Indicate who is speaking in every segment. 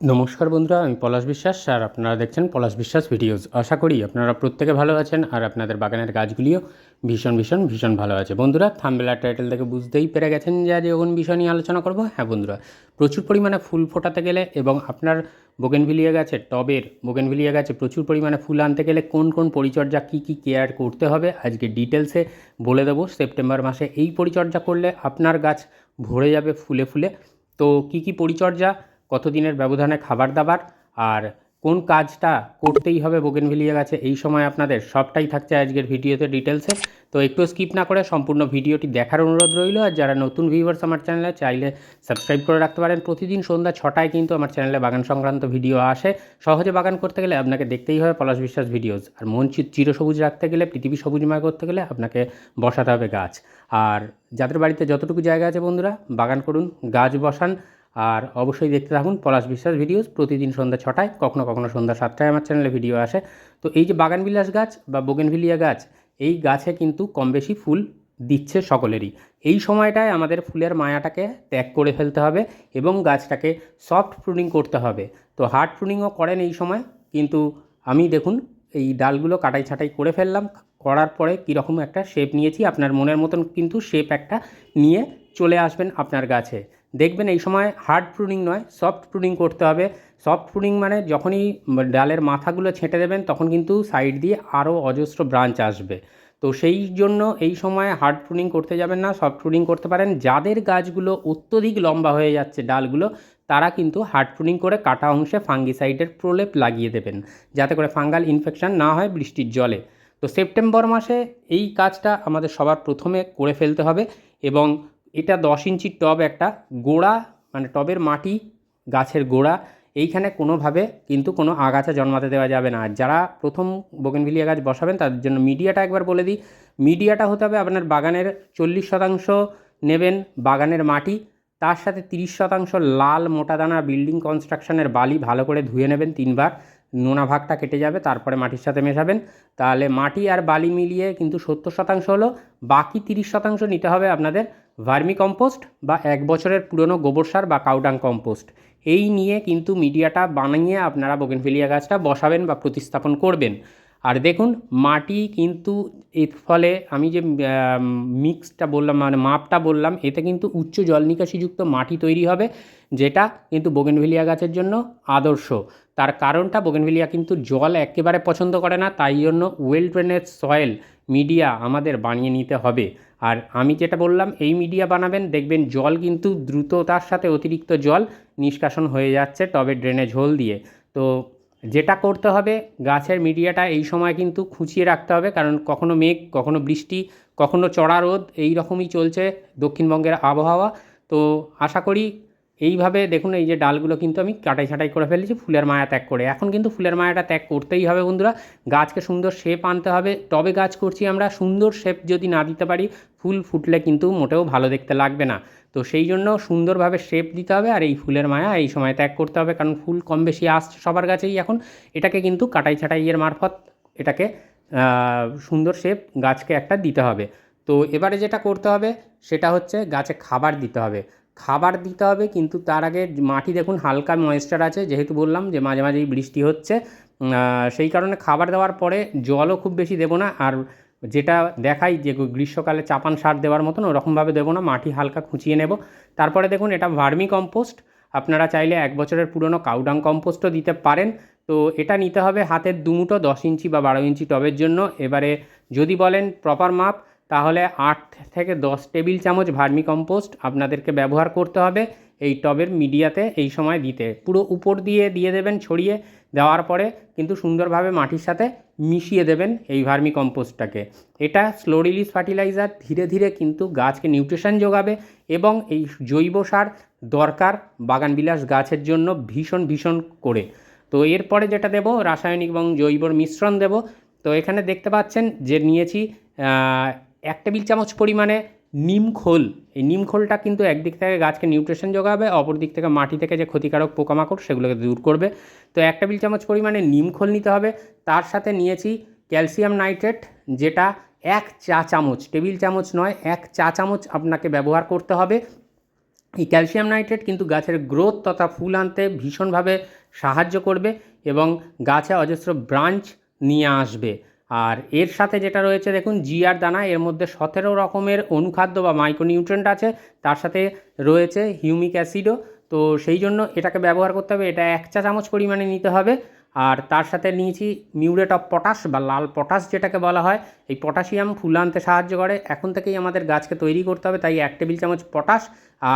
Speaker 1: নমস্কার বন্ধুরা, আমি পলাশ বিশ্বাস আর আপনারা দেখছেন পলাশ বিশ্বাস ভিডিওস। আশা করি আপনারা প্রত্যেকে ভালো আছেন আর আপনাদের বাগানের গাছগুলিও ভীষণ ভীষণ ভীষণ ভালো আছে। বন্ধুরা, থাম্বেলার টাইটেল থেকে বুঝতেই পেরে গেছেন যে আজ কোন বিষয় নিয়ে আলোচনা করব। হ্যাঁ বন্ধুরা, প্রচুর পরিমাণে ফুল ফোটাতে গেলে এবং আপনার বোগেনভিলিয়া গাছে টবের বোগেনভিলিয়া গাছে প্রচুর পরিমাণে ফুল আনতে গেলে কোন কোন পরিচর্যা কী কী কেয়ার করতে হবে আজকে ডিটেলসে বলে দেবো। সেপ্টেম্বর মাসে এই পরিচর্যা করলে আপনার গাছ ভরে যাবে ফুলে ফুলে। তো কী কী পরিচর্যা কতদিনের ব্যবধানে খাবার দাবার আর কোন কাজটা করতেই হবে বোগেনভিলিয়া গাছে, এই সময় আপনাদের সবটাই থাকছে আজকের ভিডিওতে ডিটেলসে। তো একটু স্কিপ না করে সম্পূর্ণ ভিডিওটি দেখার অনুরোধ রইল, আর যারা নতুন ভিউয়ার্স আমার চ্যানেলে, চাইলে সাবস্ক্রাইব করে রাখতে পারেন। প্রতিদিন সন্ধ্যা ছটায় কিন্তু আমার চ্যানেলে বাগান সংক্রান্ত ভিডিও আসে। সহজে বাগান করতে গেলে আপনাকে দেখতেই হবে পলাশ বিশ্বাস ভিডিওস। আর মন চিরসবুজ রাখতে গেলে, পৃথিবী সবুজময় করতে গেলে আপনাকে বসাতে হবে গাছ। আর যাদের বাড়িতে যতটুকু জায়গা আছে বন্ধুরা, বাগান করুন, গাছ বসান আর অবশ্যই দেখতে থাকুন পলাশ বিশ্বাস ভিডিওস প্রতিদিন সন্ধ্যা ছটায়, কখনো কখনো সন্ধ্যা সাতটায় আমার চ্যানেলে ভিডিও আসে। তো এই যে বাগানবিলাস গাছ বা বোগেনভিলিয়া গাছ, এই গাছে কিন্তু কম বেশি ফুল দিচ্ছে সকলেরই। এই সময়টায় আমাদের ফুলের মায়াটাকে ত্যাগ করে ফেলতে হবে এবং গাছটাকে সফট প্রুনিং করতে হবে। তো হার্ড প্রুনিংও করেন এই সময়, কিন্তু আমি দেখুন এই ডালগুলো কাটাই ছাটাই করে ফেললাম, করার পরে কীরকম একটা শেপ নিয়েছি, আপনার মনের মতন কিন্তু শেপ একটা নিয়ে চলে আসবেন আপনার গাছে দেখবেন এই সময় হার্ড প্রুনিং নয় সফট প্রুনিং করতে হবে। সফট প্রুনিং মানে যখনই ডালের মাথাগুলো ছেঁটে দেবেন, তখন কিন্তু সাইড দিয়ে আরও অজস্র ব্রাঞ্চ আসবে। তো সেই জন্য এই সময় হার্ড প্রুনিং করতে যাবেন না সফট প্রুনিং করতে পারেন। যাদের গাছগুলো অত্যধিক লম্বা হয়ে যাচ্ছে ডালগুলো, তারা কিন্তু হার্ড প্রুনিং করে কাটা অংশে ফাঙ্গিসাইডের প্রলেপ লাগিয়ে দেবেন, যাতে করে ফাঙ্গাল ইনফেকশান না হয় বৃষ্টির জলে। তো সেপ্টেম্বর মাসে এই কাজটা আমাদের সবার প্রথমে করে ফেলতে হবে এবং এটা দশ ইঞ্চির টব একটা গোড়া মানে টবের মাটি, গাছের গোড়া। এইখানে কোনোভাবে কিন্তু কোনো আগাছা জন্মাতে দেওয়া যাবে না। যারা প্রথম বোগেনভিলিয়া গাছ বসাবেন, তাদের জন্য মিডিয়াটা একবার বলে দিই। মিডিয়াটা হতে হবে আপনার বাগানের চল্লিশ শতাংশ নেবেন বাগানের মাটি। তার সাথে তিরিশ শতাংশ লাল মোটা দানা বিল্ডিং কনস্ট্রাকশনের বালি ভালো করে ধুয়ে নেবেন তিনবার। নোনা ভাগটা কেটে যাবে, তারপরে মাটির সাথে মেশাবেন। তাহলে মাটি আর বালি মিলিয়ে কিন্তু সত্তর শতাংশ হলো, বাকি তিরিশ শতাংশ নিতে হবে আপনাদের ভার্মি কম্পোস্ট বা এক বছরের পুরনো গোবর সার বা কাউডাং কম্পোস্ট। এই নিয়ে কিন্তু মিডিয়াটা বানিয়ে আপনারা বোগেনভেলিয়া গাছটা বসাবেন বা প্রতিস্থাপন করবেন। আর দেখুন, মাটি কিন্তু এর ফলে আমি যে মিক্সটা বললাম মানে মাপটা বললাম, এতে কিন্তু উচ্চ জল নিকাশিযুক্ত মাটি তৈরি হবে, যেটা কিন্তু বোগেনভেলিয়া গাছের জন্য আদর্শ। তার কারণটা বোগেনভেলিয়া কিন্তু জল একেবারে পছন্দ করে না, তাই জন্য ওয়েল ড্রেনেজ সয়েল মিডিয়া আমাদের বানিয়ে নিতে হবে। আর আমি যেটা বললাম, এই মিডিয়া বানাবেন, দেখবেন জল কিন্তু দ্রুততার সাথে অতিরিক্ত জল নিষ্কাশন হয়ে যাচ্ছে টবে ড্রেনেজ হোল দিয়ে। তো যেটা করতে হবে, গাছের মিডিয়াটা এই সময় কিন্তু খুঁচিয়ে রাখতে হবে, কারণ কখনো মেঘ, কখনো বৃষ্টি, কখনো চড়া রোদ, এই রকমই চলছে দক্ষিণবঙ্গের আবহাওয়া। তো আশা করি এইভাবে দেখুন, এই যে ডালগুলো কিন্তু আমি কাটাই ছাটাই করে ফেলেছি, ফুলের মায়া ত্যাগ করে। এখন কিন্তু ফুলের মায়াটা ত্যাগ করতেই হবে বন্ধুরা। গাছকে সুন্দর শেপ আনতে হবে। টবে গাছ করছি আমরা, সুন্দর শেপ যদি না দিতে পারি, ফুল ফুটলে কিন্তু মোটেও ভালো দেখতে লাগবে না। তো সেই জন্য সুন্দরভাবে শেপ দিতে হবে আর এই ফুলের মায়া এই সময় ত্যাগ করতে হবে, কারণ ফুল কম বেশি আসছে সবার কাছেই এখন। এটাকে কিন্তু কাটাই ছাটাইয়ের মারফত এটাকে সুন্দর শেপ গাছকে একটা দিতে হবে। তো এবারে যেটা করতে হবে, সেটা হচ্ছে গাছে খাবার দিতে হবে। খাবার দিতে হবে, কিন্তু তার আগে মাটি দেখুন হালকা ময়েশ্চার আছে, যেহেতু বললাম যে মাঝে মাঝেই বৃষ্টি হচ্ছে। সেই কারণে খাবার দেওয়ার পরে জলও খুব বেশি দেবো না, আর যেটা দেখাই যে গ্রীষ্মকালে চাপান সার দেওয়ার মতন, ওরকমভাবে দেবো না, মাটি হালকা খুঁচিয়ে নেব। তারপরে দেখুন এটা ভার্মি কম্পোস্ট, আপনারা চাইলে এক বছরের পুরনো কাউডাং কম্পোস্টও দিতে পারেন। তো এটা নিতে হবে হাতের দুমুটো দশ ইঞ্চি বা বারো ইঞ্চি টবের জন্য। এবারে যদি বলেন প্রপার মাপ তাহলে আট থেকে দশ টেবিল চামচ ভার্মি কম্পোস্ট আপনাদেরকে ব্যবহার করতে হবে এই টবের মিডিয়াতে এই সময় দিতে। পুরো উপর দিয়ে দিয়ে দেবেন ছড়িয়ে, দেওয়ার পরে কিন্তু সুন্দরভাবে মাটির সাথে মিশিয়ে দেবেন এই ভার্মি কম্পোস্টটাকে। এটা স্লো রিলিজ ফার্টিলাইজার, ধীরে ধীরে কিন্তু গাছকে নিউট্রিশন যোগাবে এবং এই জৈব সার দরকার বাগানবিলাস গাছের জন্য ভীষণ ভীষণ করে। তো এরপরে যেটা দেব, রাসায়নিক এবং জৈবর মিশ্রণ দেব। তো এখানে দেখতে পাচ্ছেন যে নিয়েছি এক টেবিল চামচ পরিমাণে নিম খোল। এই নিম খোলটা কিন্তু একদিক থেকে গাছকে নিউট্রিশন যোগাবে, অপর দিক থেকে মাটি থেকে যে ক্ষতিকারক পোকামাকড় সেগুলোকে দূর করবে। তো এক টেবিল চামচ পরিমাণে নিম খোল নিতে হবে। তার সাথে নিয়েছি ক্যালসিয়াম নাইট্রেট, যেটা এক চা চামচ, টেবিল চামচ নয়, এক চা চামচ আপনাকে ব্যবহার করতে হবে। এই ক্যালসিয়াম নাইট্রেট কিন্তু গাছের গ্রোথ তথা ফুল আনতে ভীষণভাবে সাহায্য করবে এবং গাছে অজস্র ব্রাঞ্চ নিয়ে আসবে। আর এর সাথে যেটা রয়েছে, দেখুন জিআর দানা, এর মধ্যে সতেরো রকমের অনুখাদ্য বা মাইক্রোনিউট্রেন্ট আছে। তার সাথে রয়েছে হিউমিক অ্যাসিডও তো সেই জন্য এটাকে ব্যবহার করতে হবে। এটা এক চা চামচ পরিমাণে নিতে হবে। আর তার সাথে নিয়েছি মিউরেট অফ পটাশ বা লাল পটাশ যেটাকে বলা হয়। এই পটাশিয়াম ফুল আনতে সাহায্য করে। এখন থেকেই আমাদের গাছকে তৈরি করতে হবে, তাই এক টেবিল চামচ পটাশ।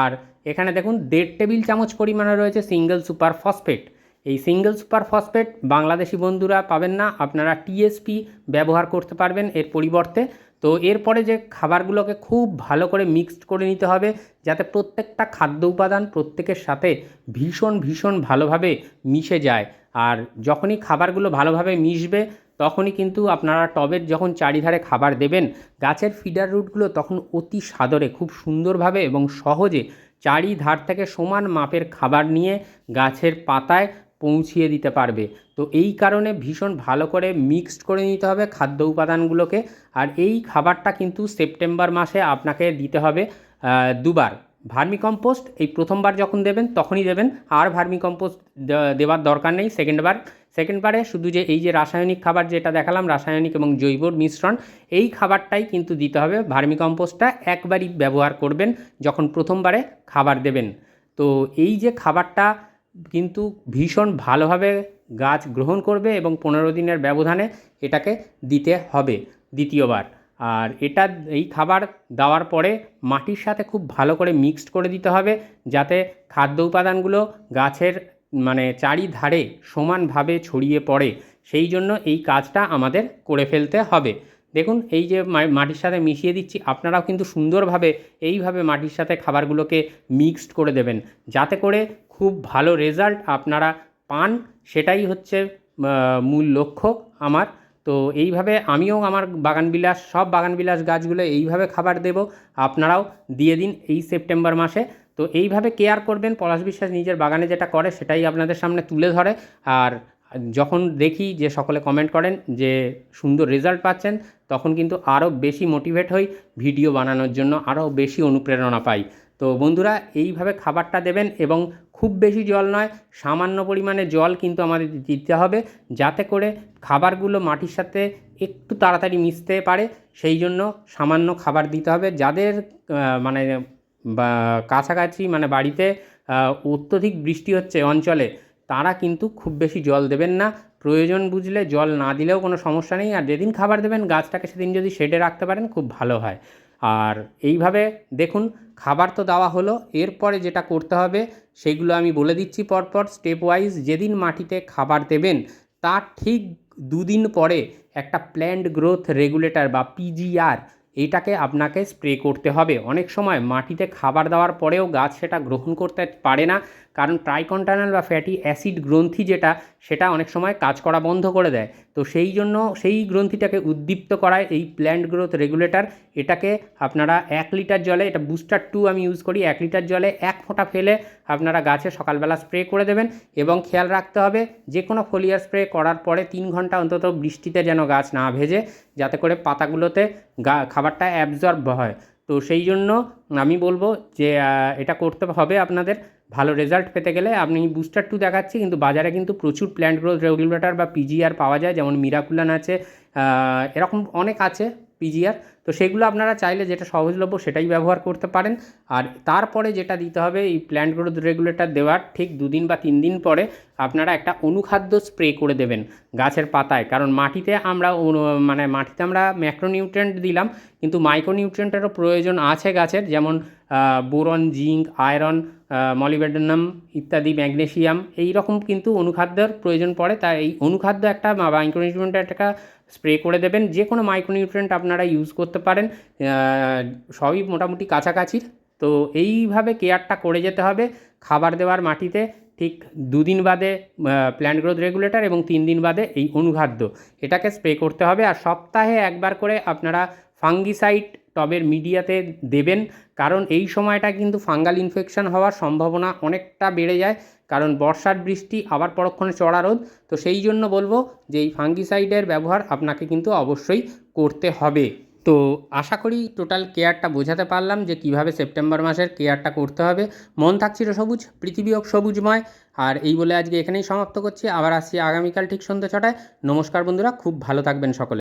Speaker 1: আর এখানে দেখুন, দেড় টেবিল চামচ পরিমাণে রয়েছে সিঙ্গেল সুপার ফসফেট এই সিঙ্গেল সুপার ফসফেট বাংলাদেশি বন্ধুরা পাবেন না, আপনারা টিএসপি ব্যবহার করতে পারবেন এর পরিবর্তে। তো এরপরে যে খাবারগুলোকে খুব ভালো করে মিক্সড করে নিতে হবে, যাতে প্রত্যেকটা খাদ্য উপাদান প্রত্যেকের সাথে ভীষণ ভীষণ ভালোভাবে মিশে যায়। আর যখনই খাবারগুলো ভালোভাবে মিশবে, তখনই কিন্তু আপনারা টবের যখন চারিধারে খাবার দেবেন, গাছের ফিডার রুটগুলো তখন অতি সাদরে, খুব সুন্দরভাবে এবং সহজে চারিধার থেকে সমান মাপের খাবার নিয়ে গাছের পাতায় পৌঁছিয়ে দিতে পারবে। তো এই কারণে ভীষণ ভালো করে মিক্সড করে নিতে হবে খাদ্য উপাদানগুলোকে। আর এই খাবারটা কিন্তু সেপ্টেম্বর মাসে আপনাকে দিতে হবে দুবার। ভার্মি কম্পোস্ট এই প্রথমবার যখন দেবেন, তখনই দেবেন। আর ভার্মি কম্পোস্ট দেওয়ার দরকার নেই সেকেন্ডবার। সেকেন্ডবারে শুধু যে এই যে রাসায়নিক খাবার যেটা দেখালাম, রাসায়নিক এবং জৈবর মিশ্রণ, এই খাবারটাই কিন্তু দিতে হবে। ভার্মি কম্পোস্টটা একবারই ব্যবহার করবেন যখন প্রথমবারে খাবার দেবেন। তো এই যে খাবারটা কিন্তু ভীষণ ভালোভাবে গাছ গ্রহণ করবে এবং পনেরো দিনের ব্যবধানে এটাকে দিতে হবে দ্বিতীয়বার। আর এটা এই খাবার দেওয়ার পরে মাটির সাথে খুব ভালো করে মিক্সড করে দিতে হবে যাতে খাদ্য উপাদানগুলো গাছের মানে চারিধারে সমানভাবে ছড়িয়ে পড়ে। সেই জন্য এই কাজটা আমাদের করে ফেলতে হবে। দেখুন, এই যে মাটির সাথে মিশিয়ে দিচ্ছি, আপনারাও কিন্তু সুন্দরভাবে এইভাবে মাটির সাথে খাবারগুলোকে মিক্সড করে দেবেন। যাতে করে খুব ভালো রেজাল্ট আপনারা পান, সেটাই হচ্ছে মূল লক্ষ্য আমার। তো এইভাবে আমিও আমার বাগানবিলাস, সব বাগানবিলাস গাছগুলো এইভাবে খাবার দেব, আপনারাও দিয়ে দিন এই সেপ্টেম্বর মাসে। তো এইভাবে কেয়ার করবেন, পলাশ বিশ্বাস নিজের বাগানে যেটা করে, সেটাই আপনাদের সামনে তুলে ধরে। আর যখন দেখি যে সকলে কমেন্ট করেন যে সুন্দর রেজাল্ট পাচ্ছেন, তখন কিন্তু আরও বেশি মোটিভেট হই, ভিডিও বানানোর জন্য আরও বেশি অনুপ্রেরণা পাই। তো বন্ধুরা, এইভাবে খাবারটা দেবেন এবং খুব বেশি জল নয়, সামান্য পরিমাণে জল কিন্তু আমাদের দিতে হবে যাতে করে খাবারগুলো মাটির সাথে একটু তাড়াতাড়ি মিশতে পারে। সেই জন্য সামান্য খাবার দিতে হবে। যাদের মানে কাছাকাছি মানে বাড়িতে অত্যধিক বৃষ্টি হচ্ছে অঞ্চলে, তারা কিন্তু খুব বেশি জল দেবেন না। প্রয়োজন বুঝলে জল না দিলেও কোনো সমস্যা নেই। আর যেদিন খাবার দেবেন, গাছটাকে সেদিন যদি শেডে রাখতে পারেন, খুব ভালো হয়। আর এইভাবে দেখুন খাবার তো দেওয়া হলো, এরপরে যেটা করতে হবে, সেগুলো আমি বলে দিচ্ছি পরপর স্টেপ ওয়াইজ যেদিন মাটিতে খাবার দেবেন, তার ঠিক দুদিন পরে একটা প্ল্যান্ট গ্রোথ রেগুলেটর বা পিজিআর এটাকে আপনাকে স্প্রে করতে হবে। অনেক সময় মাটিতে খাবার দেওয়ার পরেও গাছ সেটা গ্রহণ করতে পারে না কারণ ট্রাইকন্টানাল বা ফ্যাটি অ্যাসিড গ্রন্থি যেটা, সেটা অনেক সময় কাজ করা বন্ধ করে দেয়। তো সেই জন্য সেই গ্রন্থিটাকে উদ্দীপ্ত করায় এই প্ল্যান্ট গ্রোথ রেগুলেটর এটাকে আপনারা এক লিটার জলে, এটা বুস্টার টু আমি ইউজ করি, এক লিটার জলে এক ফোঁটা ফেলে আপনারা গাছে সকালবেলা স্প্রে করে দেবেন এবং খেয়াল রাখতে হবে যে কোনো ফোলিয়ার স্প্রে করার পরে তিন ঘণ্টা অন্তত বৃষ্টিতে যেন গাছ না ভেজে, যাতে করে পাতাগুলোতে গা, খাবারটা অ্যাবজর্ব হয়। তো সেই জন্য আমি বলব যে এটা করতে হবে আপনাদের। ভালো রেজাল্ট পেতে গেলে আপনি বুস্টার টু দেখাচ্ছি, কিন্তু বাজারে কিন্তু প্রচুর প্ল্যান্ট গ্রোথ রেগুলেটর বা পিজিআর পাওয়া যায়, যেমন মিরাকুলান আছে এরকম অনেক আছে পিজিআর তো সেগুলো আপনারা চাইলে যেটা সহজলভ্য সেটাই ব্যবহার করতে পারেন। আর তারপরে যেটা দিতে হবে, এই প্ল্যান্ট গ্রোথ রেগুলেটর দেওয়ার ঠিক দুদিন বা তিন দিন পরে আপনারা একটা অনুখাদ্য স্প্রে করে দেবেন গাছের পাতায়। কারণ মাটিতে আমরা মানে মাটিতে আমরা ম্যাক্রোনিউট্রেন্ট দিলাম, কিন্তু মাইক্রোনিউট্রেন্টেরও প্রয়োজন আছে গাছের। যেমন বোরন, জিঙ্ক, আয়রন মলিবেডনাম ইত্যাদি, ম্যাগনেসিয়াম, এই রকম কিন্তু অনুখাদ্যের প্রয়োজন পড়ে। তাই এই অনুখাদ্য একটা মাইক্রোনিউট্রেন্টের একটা স্প্রে করে দেবেন। যে কোনো মাইক্রোনিউট্রেন্ট আপনারা ইউজ করতে পারেন। সবই মোটামুটি কাছাকাছি তো এইভাবে কেয়ারটা করে যেতে হবে খাবার দেওয়ার মাটিতে। ঠিক দুদিন বাদে প্ল্যান্ট গ্রোথ রেগুলেটর এবং তিন দিন বাদে এই অনুখাদ্য। এটাকে স্প্রে করতে হবে আর সপ্তাহে একবার করে আপনারা ফাঙ্গিসাইড টবের মিডিয়াতে দেবেন। কারণ এই সময়টা কিন্তু ফাঙ্গাল ইনফেকশন হওয়ার সম্ভাবনা অনেকটা বেড়ে যায়। কারণ বর্ষার বৃষ্টি, আবার পরক্ষণে চড়া রোদ। তো সেই জন্য বলব যে এই ফাঙ্গিসাইডের ব্যবহার আপনাকে কিন্তু অবশ্যই করতে হবে। তো আশা করি টোটাল কেয়ারটা বোঝাতে পারলাম যে কীভাবে সেপ্টেম্বর মাসের কেয়ারটা করতে হবে। মন থাকছিল সবুজ, পৃথিবী হোক সবুজময়। আর এই বলে আজকে এখানেই সমাপ্ত করছি। আবার আসছি আগামীকাল ঠিক সন্ধ্যে ছটায়। নমস্কার বন্ধুরা, খুব ভালো থাকবেন সকলে।